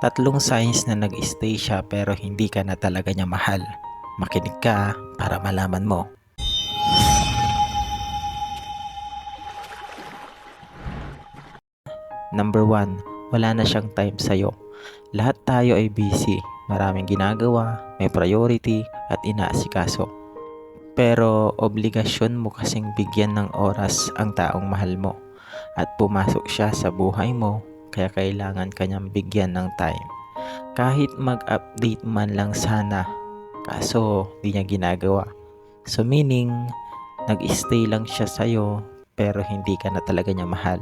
Tatlong signs na nag-stay siya pero hindi ka na talaga niya mahal. Makinig ka para malaman mo. Number 1, wala na siyang time sa'yo. Lahat tayo ay busy, maraming ginagawa, may priority at inaasikaso. Pero obligasyon mo kasing bigyan ng oras ang taong mahal mo at pumasok siya sa buhay mo kaya kailangan kanyang bigyan ng time. Kahit mag-update man lang sana, kaso di niya ginagawa. So meaning, nag-stay lang siya sa'yo pero hindi ka na talaga niya mahal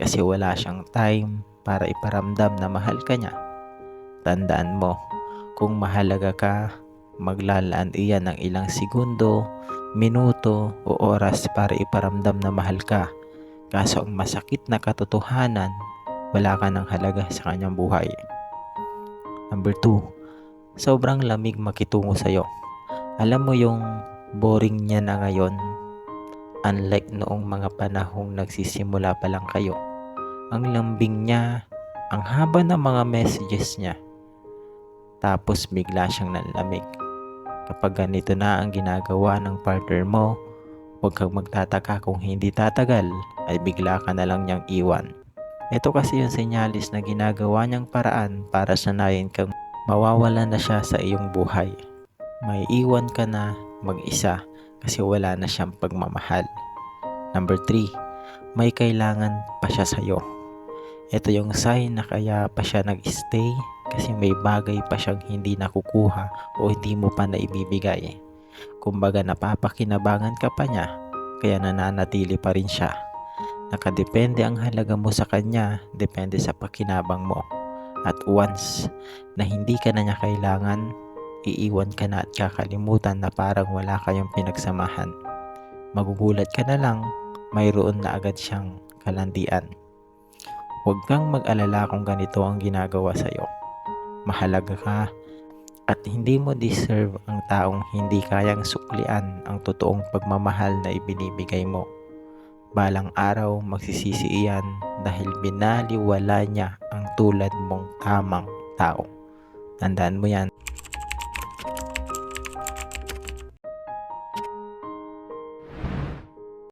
kasi wala siyang time para iparamdam na mahal ka niya. Tandaan mo, kung mahalaga ka, maglalaan iyan ng ilang segundo, minuto o oras para iparamdam na mahal ka. Kaso ang masakit na katotohanan, wala ka ng halaga sa kanyang buhay. Number 2, sobrang lamig makitungo sa'yo. Alam mo yung boring niya na ngayon, unlike noong mga panahong nagsisimula pa lang kayo. Ang lambing niya, ang haba ng mga messages niya. Tapos bigla siyang nanlamig. Kapag ganito na ang ginagawa ng partner mo, huwag kang magtataka kung hindi tatagal ay bigla ka na lang niyang iwan. Ito kasi yung senyalis na ginagawa niyang paraan para sanayin kang mawawala na siya sa iyong buhay. May iwan ka na mag-isa kasi wala na siyang pagmamahal. Number 3, may kailangan pa siya sa'yo. Ito yung sign na kaya pa siya nag-stay kasi may bagay pa siyang hindi nakukuha o hindi mo pa naibibigay. Kumbaga napapakinabangan ka pa niya kaya nananatili pa rin siya. Nakadepende ang halaga mo sa kanya, depende sa pakinabang mo. At once na hindi ka na niya kailangan, iiwan ka na at kakalimutan na parang wala kayong pinagsamahan. Magugulat ka na lang, mayroon na agad siyang kalandian. Huwag kang mag-alala kung ganito ang ginagawa sa'yo. Mahalaga ka at hindi mo deserve ang taong hindi kayang suklian ang totoong pagmamahal na ibinibigay mo. Balang araw magsisisi iyan dahil binaliwala niya ang tulad mong tamang tao. Tandaan mo yan.